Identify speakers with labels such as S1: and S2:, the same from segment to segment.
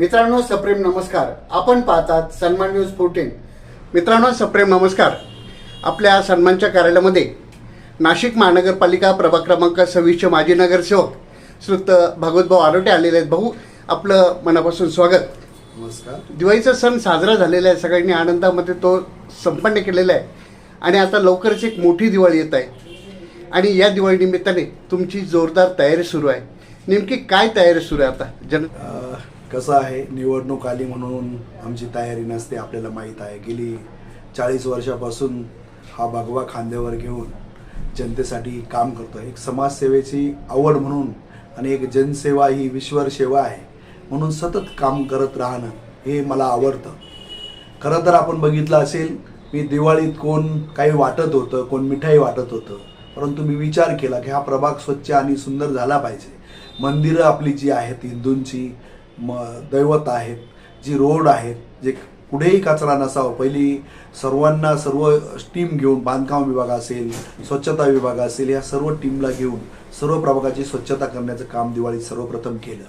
S1: मित्रांनो सप्रेम नमस्कार. आपण पाहतात सन्मान न्यूज फोर्टीन मित्रांनो सप्रेम नमस्कार. आपल्या सन्मानच्या कार्यालयामध्ये नाशिक महानगरपालिका प्रभाग क्रमांक सव्वीसचे माजी नगरसेवक श्रुत भागवतभाऊ आरोटे आलेले आहेत. भाऊ आपलं मनापासून स्वागत.
S2: नमस्कार.
S1: दिवाळीचा सण साजरा झालेला आहे. सगळ्यांनी आनंदामध्ये तो संपन्न केलेला आहे. आणि आता लवकरच एक मोठी दिवाळी येत आहे. आणि या दिवाळी निमित्ताने तुमची जोरदार तयारी सुरू आहे. नेमकी काय तयारी सुरू आहे आता? जन
S2: कसं आहे? निवडणूक आली म्हणून आमची तयारी नसते आपल्याला माहीत आहे. गेली चाळीस वर्षापासून हा भगवा खांद्यावर घेऊन जनतेसाठी काम करतो एक समाजसेवेची आवड म्हणून आणि एक जनसेवा ही विश्वर सेवा आहे म्हणून सतत काम करत राहणं हे मला आवडतं. खरं तर आपण बघितलं असेल मी दिवाळीत कोण काही वाटत होतं कोण मिठाई वाटत होतं. परंतु मी विचार केला की हा प्रभाग स्वच्छ आणि सुंदर झाला पाहिजे. मंदिरं आपली जी आहेत हिंदूंची म दैवत आहेत जी रोड आहेत जे कुठेही कचरा नसावा. पहिली सर्वांना सर्व टीम घेऊन बांधकाम विभाग असेल स्वच्छता विभाग असेल या सर्व टीमला घेऊन सर्व प्रभागाची स्वच्छता करण्याचं काम दिवाळीत सर्वप्रथम केलं.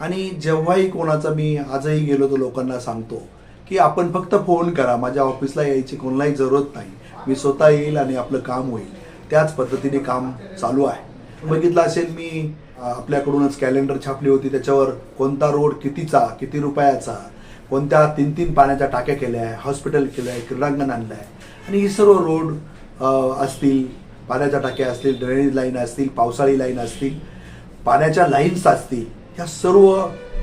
S2: आणि जेव्हाही कोणाचा मी आजही गेलो तर लोकांना सांगतो की आपण फक्त फोन करा. माझ्या ऑफिसला यायची कोणालाही जरूरत नाही. मी स्वतः येईल आणि आपलं काम होईल. त्याच पद्धतीने काम चालू आहे. बघितलं असेल मी आपल्याकडूनच कॅलेंडर छापली होती. त्याच्यावर कोणता रोड कितीचा किती रुपयाचा कोणत्या तीन तीन पाण्याच्या टाक्या केल्या आहे हॉस्पिटल केलं आहे क्रीडांगण आणलं आहे आणि ही सर्व रोड असतील पाण्याच्या टाक्या असतील ड्रेनेज लाईन असतील पावसाळी लाईन असतील पाण्याच्या लाईन्स असतील ह्या सर्व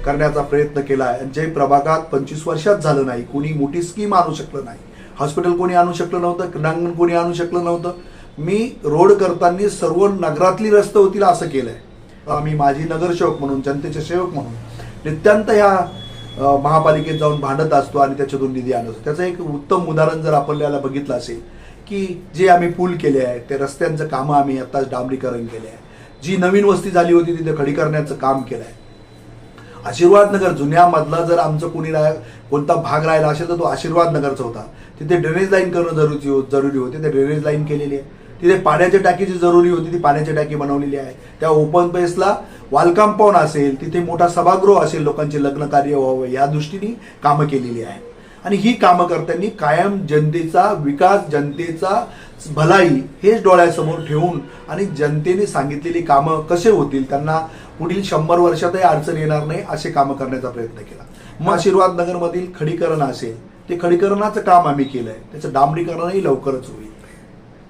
S2: करण्याचा प्रयत्न केला आहे. आणि जे प्रभागात पंचवीस वर्षात झालं नाही कोणी मोठी स्कीम आणू शकलं नाही. हॉस्पिटल कोणी आणू शकलं नव्हतं क्रीडांगण कोणी आणू शकलं नव्हतं. मी रोड करताना सर्व नगरातली रस्ते होतील असं केलं आहे आम्ही माझी नगरसेवक म्हणून जनतेचे सेवक म्हणून नित्यांत ह्या महापालिकेत जाऊन भांडत असतो आणि त्याच्यातून निधी आणत असतो. त्याचं एक उत्तम उदाहरण जर आपल्याला बघितलं असेल की जे आम्ही पूल केले आहे ते रस्त्यांचं कामं आम्ही आत्ताच डांबरीकरण केले आहे जी नवीन वस्ती झाली होती तिथे खडी करण्याचं काम केलं आहे आशीर्वाद नगर जुन्यामधला जर आमचं कोणी राह कोणता भाग राहिला असेल तर तो आशीर्वाद नगरचा होता. तिथे ड्रेनेज लाईन करणं जरुरी हो- जरुरी होते. ते ड्रेनेज लाईन केलेली आहे. तिथे पाण्याची टाकी जी जरुरी होती ती पाण्याची टाकी बनवलेली आहे. त्या ओपन पेसला वाल कंपाऊंड असेल तिथे मोठा सभागृह असेल लोकांचे लग्न कार्य व्हावं या दृष्टीने कामं केलेली आहे आणि ही कामं करताना कायम जनतेचा विकास जनतेचा भलाई हेच डोळ्यासमोर ठेवून आणि जनतेने सांगितलेली कामं कसे होतील त्यांना पुढील शंभर वर्षातही अडचण येणार नाही असे कामं करण्याचा प्रयत्न केला. मग आशीर्वाद नगरमधील खडीकरण असेल ते खडीकरणाचं काम आम्ही केलंय. त्याचं डांबरीकरणही लवकरच होईल.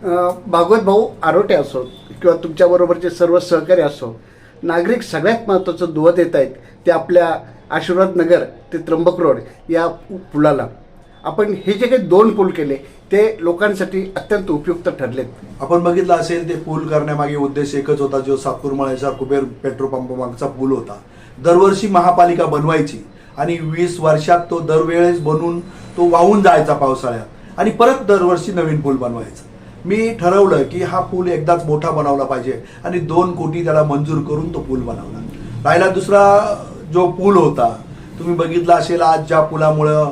S1: भागवत भाऊ आरोटे असो किंवा तुमच्याबरोबरचे सर्व सहकारी असो नागरिक सगळ्यात महत्त्वाचं दुवत येत आहेत ते आपल्या आशीर्वाद नगर ते त्र्यंबक रोड या पुलाला. आपण हे जे काही दोन पूल केले ते लोकांसाठी अत्यंत उपयुक्त ठरलेत.
S2: आपण बघितलं असेल ते पूल करण्यामागे उद्देश एकच होता जो सातपूरमळ्याचा कुबेर पेट्रोल पंप मागचा पूल होता. दरवर्षी महापालिका बनवायची आणि वीस वर्षात तो दरवेळेस बनवून तो वाहून जायचा पावसाळ्यात. आणि परत दरवर्षी नवीन पूल बनवायचा. मी ठरवलं की हा पूल एकदाच मोठा बनवला पाहिजे आणि दोन कोटी त्याला मंजूर करून तो पूल बनवला. राहिला दुसरा जो पूल होता तुम्ही बघितला असेल आज ज्या पुलामुळं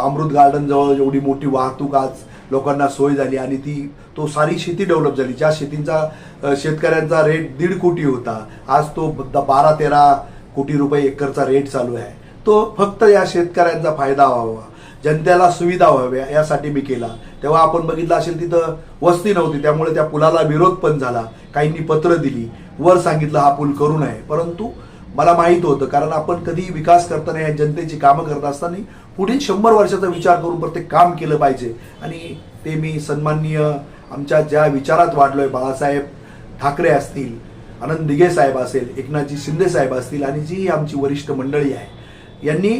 S2: अमृत गार्डन जवळ एवढी मोठी वाहतूक आज लोकांना सोय झाली आणि ती तो सारी शेती डेव्हलप झाली. ज्या शेतींचा शेतकऱ्यांचा रेट दीड कोटी होता आज तो द- बारा तेरा कोटी रुपये एकरचा रेट चालू आहे. तो फक्त या शेतकऱ्यांचा फायदा व्हावा. जनतेला सुविधा व्हाव्या यासाठी मी केला. तेव्हा आपण बघितलं असेल तिथं वस्ती नव्हती त्यामुळे त्या पुलाला विरोध पण झाला. काहींनी पत्र दिली. वर सांगितलं हा पूल करू नये. परंतु मला माहीत होतं कारण आपण कधी विकास करताना या जनतेची कामं करत असताना पुढील शंभर वर्षाचा विचार करून प्रत्येक काम केलं पाहिजे. आणि ते मी सन्माननीय आमच्या ज्या विचारात वाढलोय बाळासाहेब ठाकरे असतील आनंद दिघे साहेब असेल एकनाथजी शिंदे साहेब असतील आणि जी आमची वरिष्ठ मंडळी आहे यांनी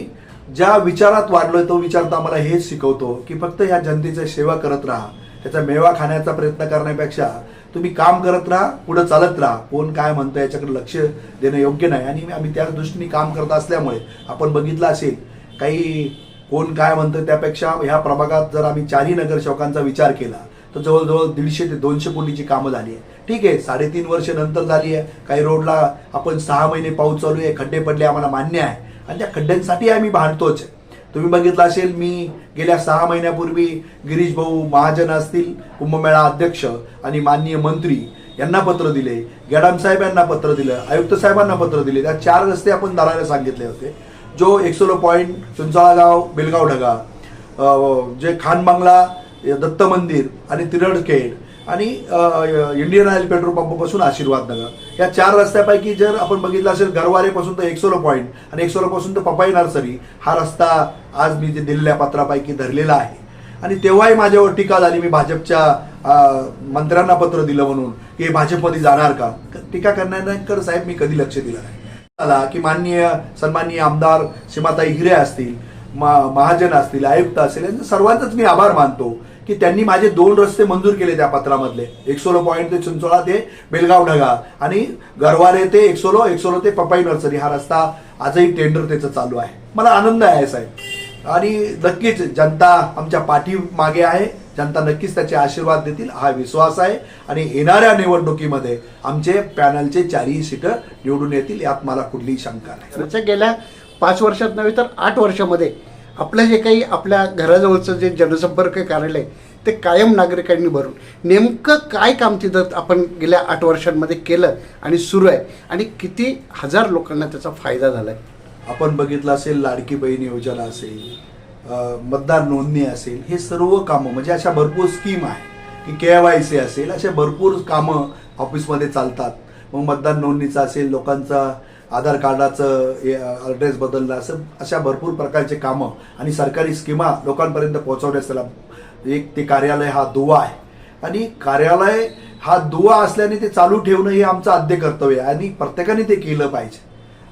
S2: ज्या विचारात वाढलोय तो विचार तर आम्हाला हेच शिकवतो की फक्त ह्या जनतेची सेवा करत राहा. त्याचा मेवा खाण्याचा प्रयत्न करण्यापेक्षा तुम्ही काम करत राहा पुढे चालत राहा. कोण काय म्हणतं याच्याकडे लक्ष देणं योग्य नाही. आणि आम्ही त्या दृष्टीने काम करत असल्यामुळे आपण बघितलं असेल काही कोण काय म्हणतं त्यापेक्षा ह्या प्रभागात जर आम्ही चारही नगरसेवकांचा विचार केला तर जवळजवळ दीडशे ते दोनशे कोटीची कामं झाली आहे. ठीक आहे साडेतीन वर्ष नंतर झाली आहे. काही रोडला आपण सहा महिने पाऊस चालू आहे खड्डे पडले आम्हाला मान्य आहे. आणि त्या खड्ड्यांसाठी आम्ही भांडतोच तुम्ही बघितलं असेल मी गेल्या सहा महिन्यापूर्वी गिरीश भाऊ महाजन असतील कुंभमेळा अध्यक्ष आणि माननीय मंत्री यांना पत्र दिले गॅडाम साहेब यांना पत्र दिलं आयुक्त साहेबांना पत्र दिले. त्या चार रस्ते आपण धरायला सांगितले होते. जो एक्सोलो पॉईंट चिंचाळा गाव बेलगाव ढगा जे खान बांगला दत्त मंदिर आणि तिरडखेड आणि इंडियन ऑइल पेट्रोल पंपापासून आशीर्वाद नगर या चार रस्त्यापैकी जर आपण बघितलं असेल गरवारेपासून तर एक्सोलो पॉईंट आणि एक्सोलो पासून तर पपाई नर्सरी हा रस्ता आज मी जे दिलेल्या पत्रापैकी धरलेला आहे. आणि तेव्हाही माझ्यावर टीका झाली मी भाजपच्या मंत्र्यांना पत्र दिलं म्हणून की भाजपमध्ये जाणार का? टीका करण्याकर साहेब मी कधी लक्ष दिलं नाही. आला की माननीय सन्माननीय आमदार सीमाताई हिरे असतील महाजन असतील आयुक्त असतील यांचे सर्वांचाच मी आभार मानतो. की त्यांनी माझे दोन रस्ते मंजूर केले त्या पत्रामधले. एकसोलो पॉईंट ते चिंचोळा ते बेलगाव ढगा आणि गरवारे ते एकसोलो एकसोलो ते पपाई नर्सरी. हा रस्ता आजही टेंडर त्याचं चालू आहे. मला आनंद आहे साहेब. आणि नक्कीच जनता आमच्या पाठी मागे आहे. जनता नक्कीच त्याचे आशीर्वाद देतील. हा विश्वास आहे. आणि येणाऱ्या निवडणुकीमध्ये आमचे पॅनलचे चारही सीटं निवडून येतील यात मला कुठलीही शंका नाही.
S1: गेल्या पाच वर्षात नव्हे तर आठ वर्षामध्ये आपलं जे काही आपल्या घराजवळचं जे जनसंपर्क कार्यालय ते कायम नागरिकांनी भरून. नेमकं काय काम तिथं आपण गेल्या आठ वर्षांमध्ये केलं आणि सुरू आहे? आणि किती हजार लोकांना त्याचा फायदा झाला आहे
S2: आपण बघितलं असेल लाडकी बहीण योजना असेल मतदार नोंदणी असेल हे सर्व कामं म्हणजे अशा भरपूर स्कीम आहे की के वाय सी असेल अशा भरपूर कामं ऑफिसमध्ये चालतात. मग मतदान नोंदणीचं असेल लोकांचा आधार कार्डाचं ॲड्रेस बदलणं असं अशा भरपूर प्रकारचे कामं आणि सरकारी स्कीमा लोकांपर्यंत पोहोचवण्यास त्याला एक ते कार्यालय हा दुवा आहे. आणि कार्यालय हा दुवा असल्याने ते चालू ठेवणं हे आमचं आद्य कर्तव्य आहे आणि प्रत्येकाने ते केलं पाहिजे.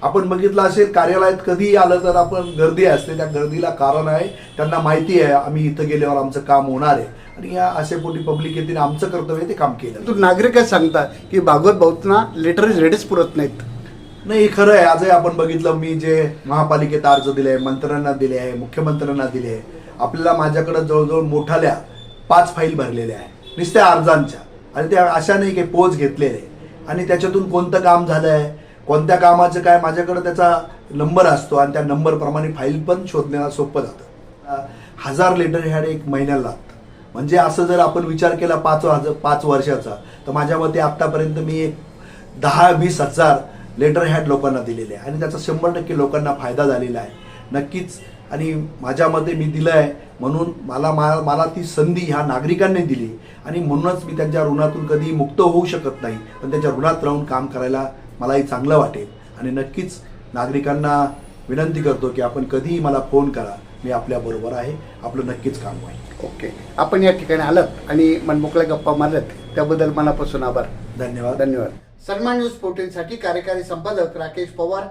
S2: आपण बघितलं असेल कार्यालयात कधीही आलं तर आपण गर्दी असते त्या गर्दीला कारण आहे त्यांना माहिती आहे आम्ही इथं गेल्यावर आमचं काम होणार आहे. आणि या असे पोटी पब्लिक येतील आमचं कर्तव्य ते काम केलं.
S1: तू नागरिकच सांगता की भागवत भाऊतना लेटर रेडीच पुरत नाहीत.
S2: नाही खरं आहे. आजही आपण बघितलं मी जे महापालिकेत अर्ज दिले आहे मंत्र्यांना दिले आहे मुख्यमंत्र्यांना दिले आहे. आपल्याला माझ्याकडे जवळजवळ मोठाल्या पाच फाईल भरलेल्या आहे नुसत्या अर्जांच्या. आणि त्या अशा नाही की पोच घेतलेले आणि त्याच्यातून कोणतं काम झालं आहे कोणत्या कामाचं काय माझ्याकडे त्याचा नंबर असतो. आणि त्या नंबरप्रमाणे फाईल पण शोधण्याला सोपं जातं. हजार लिटर ह्याड एक महिन्याला लागतं म्हणजे असं जर आपण विचार केला पाच पाच वर्षाचा तर माझ्या मते आत्तापर्यंत मी एक दहा वीस हजार लेटर हॅड लोकांना दिलेले आहे. आणि त्याचा शंभर टक्के लोकांना फायदा झालेला आहे. नक्कीच. आणि माझ्या मते मी दिलं आहे म्हणून मला मा- मला ती संधी ह्या नागरिकांनी दिली. आणि म्हणूनच मी त्यांच्या ऋणातून कधी मुक्त होऊ शकत नाही. पण त्यांच्या ऋणात राहून काम करायला मलाही चांगलं वाटेल. आणि नक्कीच नागरिकांना विनंती करतो की आपण कधीही मला फोन करा. मी आपल्याबरोबर आहे. आपलं नक्कीच काम होईल.
S1: ओके. आपण या ठिकाणी आलात आणि मनमोकळ्या गप्पा मारल्यात. त्याबद्दल मनापासून आभार.
S2: धन्यवाद.
S1: धन्यवाद. सन्मान न्यूज फोर्टीनसाठी कार्यकारी संपादक राकेश पवार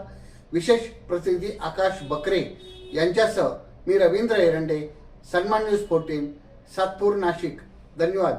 S1: विशेष प्रतिनिधी आकाश बकरे यांच्यासह मी रवींद्र एरंडे सन्मान न्यूज फोर्टीन सातपूर नाशिक. धन्यवाद.